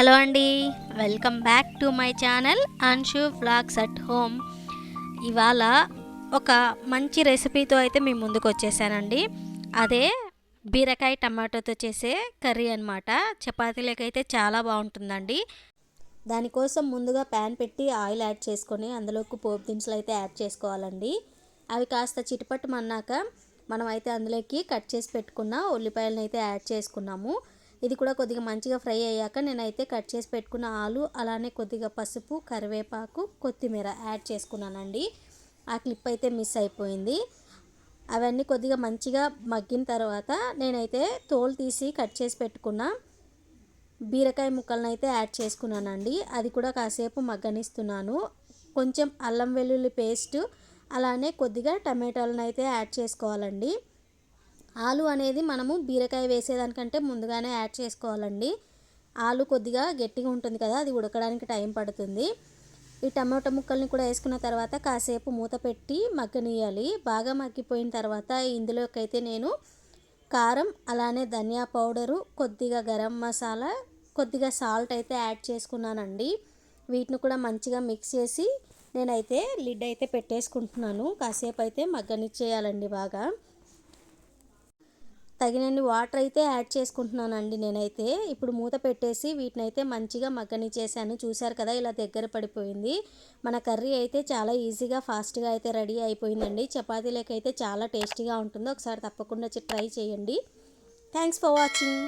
Hello అండి. Welcome back to my channel Anshu vlogs at home. ఇవాళ ఒక మంచి రెసిపీతో అయితే మేము ముందుకు వచ్చేసానండి. అదే బీరకాయ టమాటోతో చేసే కర్రీ అనమాట చపాతీలకైతే చాలా బాగుంటుందండి. దానికోసం ముందుగా ప్యాన్ పెట్టి ఆయిల్ యాడ్ చేసుకొని అందులోకి పోపు దినుసులు అయితే యాడ్ చేసుకోవాలండి. అవి కాస్త చిటిపట్టమన్నాక మనం అయితే అందులోకి కట్ చేసి పెట్టుకున్న ఉల్లిపాయలను అయితే యాడ్ చేసుకున్నాము. ఇది కూడా కొద్దిగా మంచిగా ఫ్రై అయ్యాక నేనైతే కట్ చేసి పెట్టుకున్న ఆలు అలానే కొద్దిగా పసుపు కరివేపాకు కొత్తిమీర యాడ్ చేసుకున్నానండి. ఆ క్లిప్ అయితే మిస్ అయిపోయింది. అవన్నీ కొద్దిగా మంచిగా మగ్గిన తర్వాత నేనైతే తోలు తీసి కట్ చేసి పెట్టుకున్న బీరకాయ ముక్కలను అయితే యాడ్ చేసుకున్నానండి. అది కూడా కాసేపు మగ్గనిస్తున్నాను. కొంచెం అల్లం వెల్లుల్లి పేస్ట్ అలానే కొద్దిగా టమాటాలను అయితే యాడ్ చేసుకోవాలండి. ఆలు అనేది మనము బీరకాయ వేసేదానికంటే ముందుగానే యాడ్ చేసుకోవాలండి. ఆలు కొద్దిగా గట్టిగా ఉంటుంది కదా అది ఉడకడానికి టైం పడుతుంది. ఈ టమాటో ముక్కల్ని కూడా వేసుకున్న తర్వాత కాసేపు మూత పెట్టి మగ్గనియాలి బాగా మగ్గిపోయిన తర్వాత ఇందులోకైతే నేను కారం అలానే ధనియా పౌడరు కొద్దిగా గరం మసాలా కొద్దిగా సాల్ట్ అయితే యాడ్ చేసుకున్నానండి. వీటిని కూడా మంచిగా మిక్స్ చేసి నేనైతే లిడ్ అయితే పెట్టేసుకుంటున్నాను. కాసేపు అయితే మగ్గనిచ్చేయాలండి బాగా. తగినన్ని వాటర్ అయితే యాడ్ చేసుకుంటున్నానండి నేనైతే. ఇప్పుడు మూత పెట్టేసి వీటిని అయితే మంచిగా మగ్గని చేశాను. చూశారు కదా ఇలా దగ్గర పడిపోయింది. మన కర్రీ అయితే చాలా ఈజీగా ఫాస్ట్గా అయితే రెడీ అయిపోయిందండి. చపాతీలకి అయితే చాలా టేస్టీగా ఉంటుంది. ఒకసారి తప్పకుండా ట్రై చేయండి. Thanks for watching.